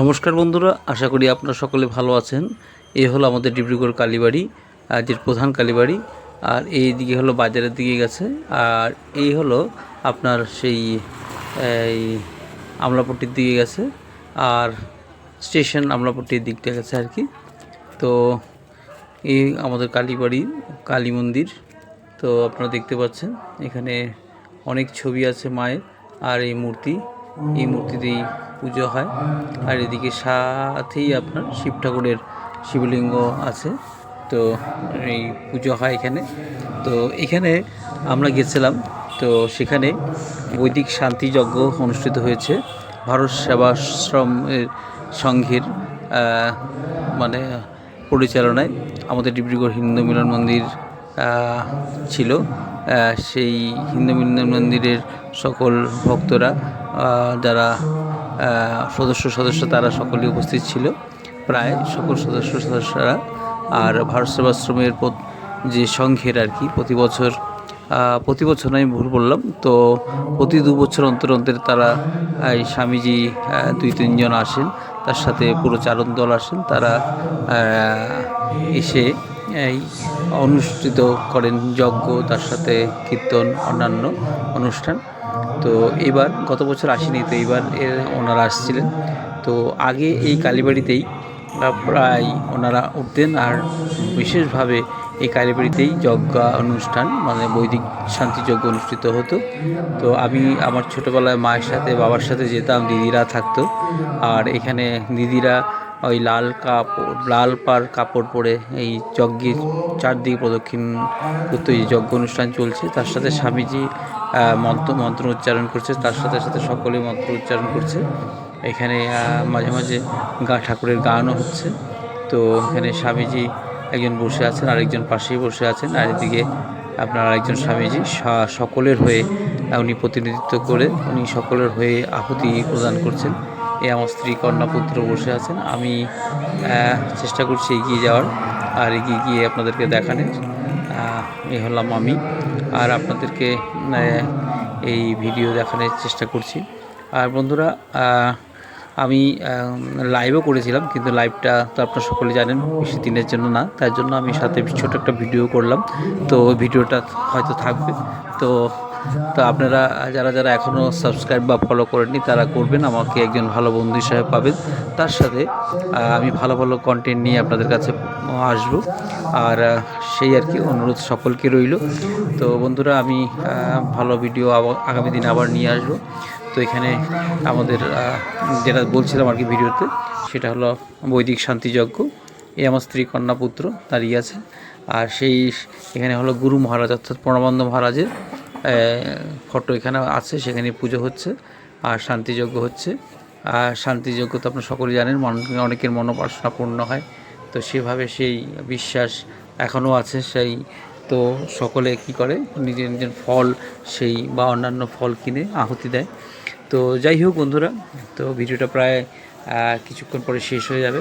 নমস্কার বন্ধুরা, আশা করি আপনারা সকলে ভালো আছেন। এই হলো আমাদের ডিব্রুগড় কালীবাড়ি যে প্রধান কালীবাড়ি, আর এই দিকে হলো বাজারের দিকে গেছে। আর এই হলো আপনার সেই, এই আমলাপট্টির দিকে গেছে, আর স্টেশন আমলাপট্টির দিকটা গেছে আর কি। তো এই আমাদের কালীবাড়ি, কালী মন্দির, তো আপনারা দেখতে পাচ্ছেন, এখানে অনেক ছবি আছে মায়ের, আর এই মূর্তি। এই মূর্তিতেই পুজো হয়। আর এদিকে সাথেই আপনার শিব ঠাকুরের শিবলিঙ্গ আছে। তো এই পুজো হয় এখানে। তো এখানে আমরা গেছিলাম। তো সেখানে বৈদিক শান্তি যজ্ঞ অনুষ্ঠিত হয়েছে। ভারত সেবাশ্রমের সংঘের মানে পরিচালনায়। আমাদের ডিব্রুগড় হিন্দু মিলন মন্দির ছিল। সেই হিন্দু মন্দিরের সকল ভক্তরা যারা সদস্য সদস্য তারা সকলে উপস্থিত ছিল। প্রায় সকল সদস্য সদস্যরা আর ভারত সেবাশ্রমের যে সংঘের আর কি, প্রতি বছর প্রতি বছর আমি ভুল বললাম, তো প্রতি দু বছর অন্তর অন্তর তারা, এই স্বামীজি দুই তিনজন আসেন। তার সাথে পুরো চারণ দল আসেন। তারা এসে এই অনুষ্ঠিত করেন যজ্ঞ, তার সাথে কীর্তন, অন্যান্য অনুষ্ঠান। তো এবার গত বছর আসেনি, তো এইবার এর ওনারা আসছিলেন। তো আগে এই কালীবাড়িতেই প্রায় ওনারা উঠতেন আর বিশেষভাবে এই কালীবাড়িতেই যজ্ঞ অনুষ্ঠান মানে বৈদিক শান্তিযজ্ঞ অনুষ্ঠিত হতো। তো আমি আমার ছোটোবেলায় মায়ের সাথে, বাবার সাথে যেতাম, দিদিরা থাকতো। আর এখানে দিদিরা ওই লাল কাপড়, লাল পাড় কাপড় পরে এই যজ্ঞের চারদিকে প্রদক্ষিণ করতে এই যজ্ঞ অনুষ্ঠান চলছে। তার সাথে স্বামীজি মন্ত্র মন্ত্র উচ্চারণ করছে। তার সাথে সাথে সকলে মন্ত্র উচ্চারণ করছে। এখানে মাঝে মাঝে গা, ঠাকুরের গানও হচ্ছে। তো এখানে স্বামীজি একজন বসে আছেন, আরেকজন পাশেই বসে আছেন। আর এদিকে আপনার আরেকজন স্বামীজি সকলের হয়ে উনি প্রতিনিধিত্ব করে, উনি সকলের হয়ে আহুতি প্রদান করছেন। এই আমার স্ত্রী কন্যা পুত্র বসে আছেন। আমি চেষ্টা করছি এগিয়ে যাওয়ার, আর এগিয়ে গিয়ে আপনাদেরকে দেখানোর। এ হলাম আমি, আর আপনাদেরকে এই ভিডিও দেখানোর চেষ্টা করছি। আর বন্ধুরা আমি লাইভও করেছিলাম, কিন্তু লাইভটা তো আপনারা সকলে জানেন, বেশি দিনের জন্য না, তার জন্য আমি সাথে ছোট একটা ভিডিও করলাম। তো ভিডিওটা হয়তো থাকবে। তো তো আপনারা যারা যারা এখনও সাবস্ক্রাইব বা ফলো করেননি, তারা করবেন। আমাকে একজন ভালো বন্ধু হিসাবে পাবেন। তার সাথে আমি ভালো ভালো কন্টেন্ট নিয়ে আপনাদের কাছে আসব। আর সেই আর কি অনুরোধ সকলকে রইল। তো বন্ধুরা, আমি ভালো ভিডিও আগামী দিন আবার নিয়ে আসব। তো এখানে আমাদের যেটা বলছিলাম আর কি ভিডিওতে, সেটা হলো বৈদিক শান্তিযজ্ঞ। এই আমার স্ত্রী কন্যা পুত্র দাঁড়িয়ে আছে। আর সেই, এখানে হলো গুরু মহারাজ, অর্থাৎ প্রণবানন্দ মহারাজের ফটো এখানে আছে, সেখানে পুজো হচ্ছে, আর শান্তিযজ্ঞ হচ্ছে। আর শান্তিযজ্ঞ তো আপনারা সকলেই জানেন অনেকের মনোবাসনা পূর্ণ হয়। তো সেভাবে সেই বিশ্বাস এখনও আছে, সেই তো সকলে কি করে? নিজের নিজের ফল সেই বা অন্যান্য ফল কিনে আহুতি দেয়। তো যাই হোক বন্ধুরা, তো ভিডিওটা প্রায় কিছুক্ষণ পরে শেষ হয়ে যাবে।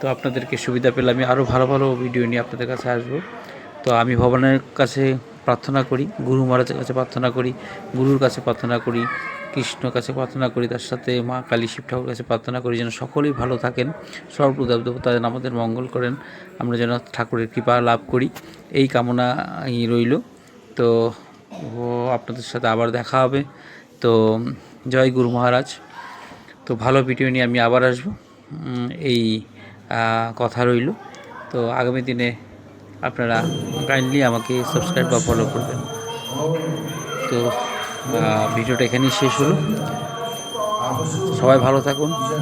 তো আপনাদেরকে সুবিধা পেলে আমি আরও ভালো ভালো ভিডিও নিয়ে আপনাদের কাছে আসব। তো আমি ভগবানের কাছে প্রার্থনা করি, গুরু মহারাজের কাছে প্রার্থনা করি, গুরুর কাছে প্রার্থনা করি কৃষ্ণ কাছে প্রার্থনা করি, তার সাথে মা কালী শিব ঠাকুর কাছে প্রার্থনা করি, যেন সকলেই ভালো থাকেন, সর্বদেব দেবতা যেন আমাদের মঙ্গল করেন, আমরা যেন ঠাকুরের কৃপা লাভ করি। এই কামনা রইল। তো আপনাদের সাথে আবার দেখা হবে। তো, জয় গুরু মহারাজ। তো, ভালো ভিডিও নিয়ে আমি আবার আসব। এই কথা রইল। তো, আগামী দিনে আপনারা কাইন্ডলি আমাকে সাবস্ক্রাইব বা ফলো করবেন। তো ভিডিওটা এখানেই শেষ হলো। সবাই ভালো থাকুন।